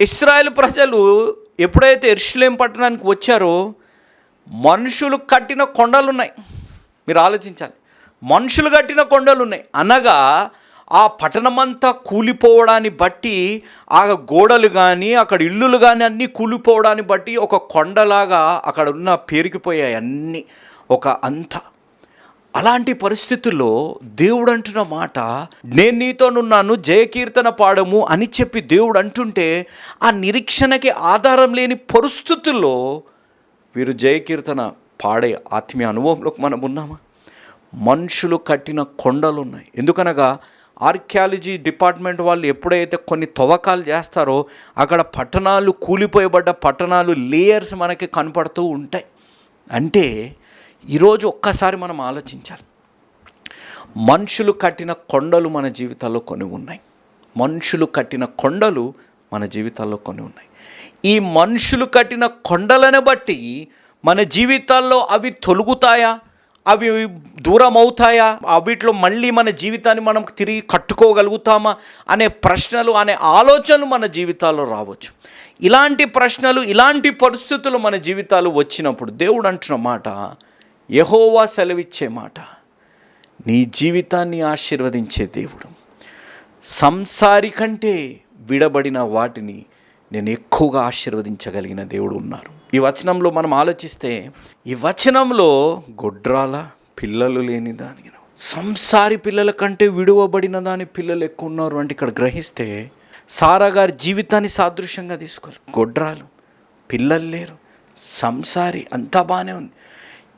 Israel ప్రజలు ఎప్పుడైతే ఎర్షులేం పట్టణానికి వచ్చారో మనుషులు కట్టిన కొండలు ఉన్నాయి మీరు ఆలోచించాలి. మనుషులు కట్టిన కొండలు ఉన్నాయి అనగా ఆ పట్టణమంతా కూలిపోవడాన్ని బట్టి ఆ గోడలు కానీ అక్కడ ఇల్లులు కానీ అన్నీ కూలిపోవడాన్ని బట్టి ఒక కొండలాగా అక్కడ ఉన్న పేరుకుపోయాయి అన్నీ. ఒక అంత అలాంటి పరిస్థితుల్లో దేవుడు అంటున్న మాట నేను నీతోనున్నాను జయకీర్తన పాడము అని చెప్పి దేవుడు అంటుంటే ఆ నిరీక్షణకి ఆధారం లేని పరిస్థితుల్లో వీరు జయకీర్తన పాడే ఆత్మీయ అనుభవంలోకి మనం ఉన్నామా? మనుషులు కట్టిన కొండలు ఉన్నాయి ఎందుకనగా ఆర్కియాలజీ డిపార్ట్మెంట్ వాళ్ళు ఎప్పుడైతే కొన్ని తవ్వకాలు చేస్తారో అక్కడ పట్టణాలు కూలిపోయబడ్డ పట్టణాలు లేయర్స్ మనకి కనపడుతూ ఉంటాయి. అంటే ఈరోజు ఒక్కసారి మనం ఆలోచించాలి. మనుషులు కట్టిన కొండలు మన జీవితాల్లో కొన్ని ఉన్నాయి. మనుషులు కట్టిన కొండలు మన జీవితాల్లో కొన్ని ఉన్నాయి. ఈ మనుషులు కట్టిన కొండలను బట్టి మన జీవితాల్లో అవి తొలుగుతాయా? అవి దూరం అవుతాయా వీటిలో మళ్ళీ మన జీవితాన్ని మనం తిరిగి కట్టుకోగలుగుతామా? అనే ప్రశ్నలు అనే ఆలోచనలు మన జీవితాల్లో రావచ్చు. ఇలాంటి ప్రశ్నలు ఇలాంటి పరిస్థితులు మన జీవితాలు వచ్చినప్పుడు దేవుడు అంటున్న మాట యహోవా సెలవిచ్చే మాట నీ జీవితాన్ని ఆశీర్వదించే దేవుడు. సంసారి కంటే విడబడిన వాటిని నేను ఎక్కువగా ఆశీర్వదించగలిగిన దేవుడు ఉన్నారు. ఈ వచనంలో మనం ఆలోచిస్తే ఈ వచనంలో గొడ్రాల పిల్లలు లేని దాని సంసారి పిల్లల కంటే విడువబడిన దాని పిల్లలు ఎక్కువ ఉన్నారు అంటే ఇక్కడ గ్రహిస్తే సారా గారి జీవితాన్ని సాదృశ్యంగా తీసుకోవాలి. గొడ్రాలు పిల్లలు లేరు సంసారి అంతా బాగానే ఉంది.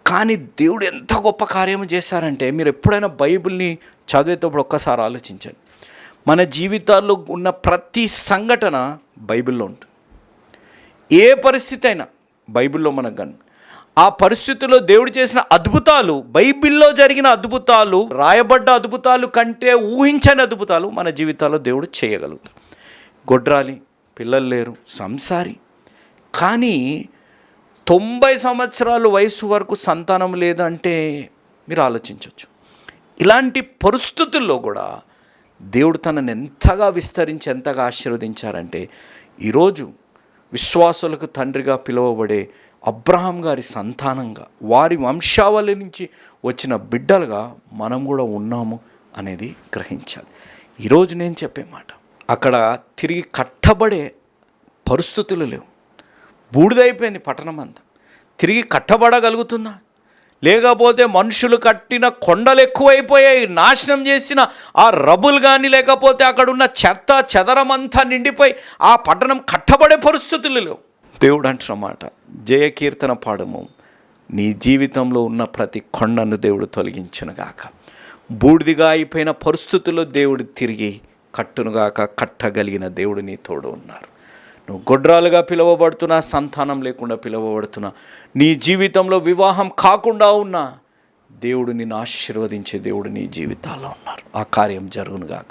కానీ దేవుడు ఎంత గొప్ప కార్యము చేశారంటే మీరు ఎప్పుడైనా బైబిల్ని చదివేటప్పుడు ఒక్కసారి ఆలోచించండి. మన జీవితాల్లో ఉన్న ప్రతి సంఘటన బైబిల్లో ఉంటుంది. ఏ పరిస్థితి అయినా బైబిల్లో మనకు కను. ఆ పరిస్థితుల్లో దేవుడు చేసిన అద్భుతాలు బైబిల్లో జరిగిన అద్భుతాలు రాయబడ్డ అద్భుతాలు కంటే ఊహించని అద్భుతాలు మన జీవితాల్లో దేవుడు చేయగలుగుతాడు. గొడ్రాలి పిల్లలు లేరు సంసారి. కానీ తొంభై సంవత్సరాల వయసు వరకు సంతానం లేదంటే మీరు ఆలోచించవచ్చు ఇలాంటి పరిస్థితుల్లో కూడా దేవుడు తనని ఎంతగా విస్తరించి ఎంతగా ఆశీర్వదించారంటే ఈరోజు విశ్వాసులకు తండ్రిగా పిలువబడే అబ్రహాం గారి సంతానంగా వారి వంశావళి నుంచి వచ్చిన బిడ్డలుగా మనం కూడా ఉన్నాము అనేది గ్రహించాలి. ఈరోజు నేను చెప్పే మాట అక్కడ తిరిగి కట్టబడే పరిస్థితులు లేవు. బూడిదైపోయింది పట్టణం అంతా. తిరిగి కట్టబడగలుగుతుందా లేకపోతే మనుషులు కట్టిన కొండలు ఎక్కువైపోయాయి. నాశనం చేసిన ఆ రబులు కానీ లేకపోతే అక్కడ ఉన్న చెత్త చెదరమంతా నిండిపోయి ఆ పట్టణం కట్టబడే పరిస్థితులు లేవు. దేవుడు అంటున్నమాట జయకీర్తన పాడము. నీ జీవితంలో ఉన్న ప్రతి కొండను దేవుడు తొలగించునుగాక బూడిదిగా అయిపోయిన పరిస్థితుల్లో దేవుడు తిరిగి కట్టునుగాక కట్టగలిగిన దేవుడు నీ తోడు ఉన్నారు. నువ్వు గొడ్రాలుగా పిలువబడుతున్నా సంతానం లేకుండా పిలువబడుతున్నా. నీ జీవితంలో వివాహం కాకుండా ఉన్నా దేవుడు నిన్ను ఆశీర్వదించే దేవుడు నీ జీవితాల్లో ఉన్నారు. ఆ కార్యం జరుగునుగాక.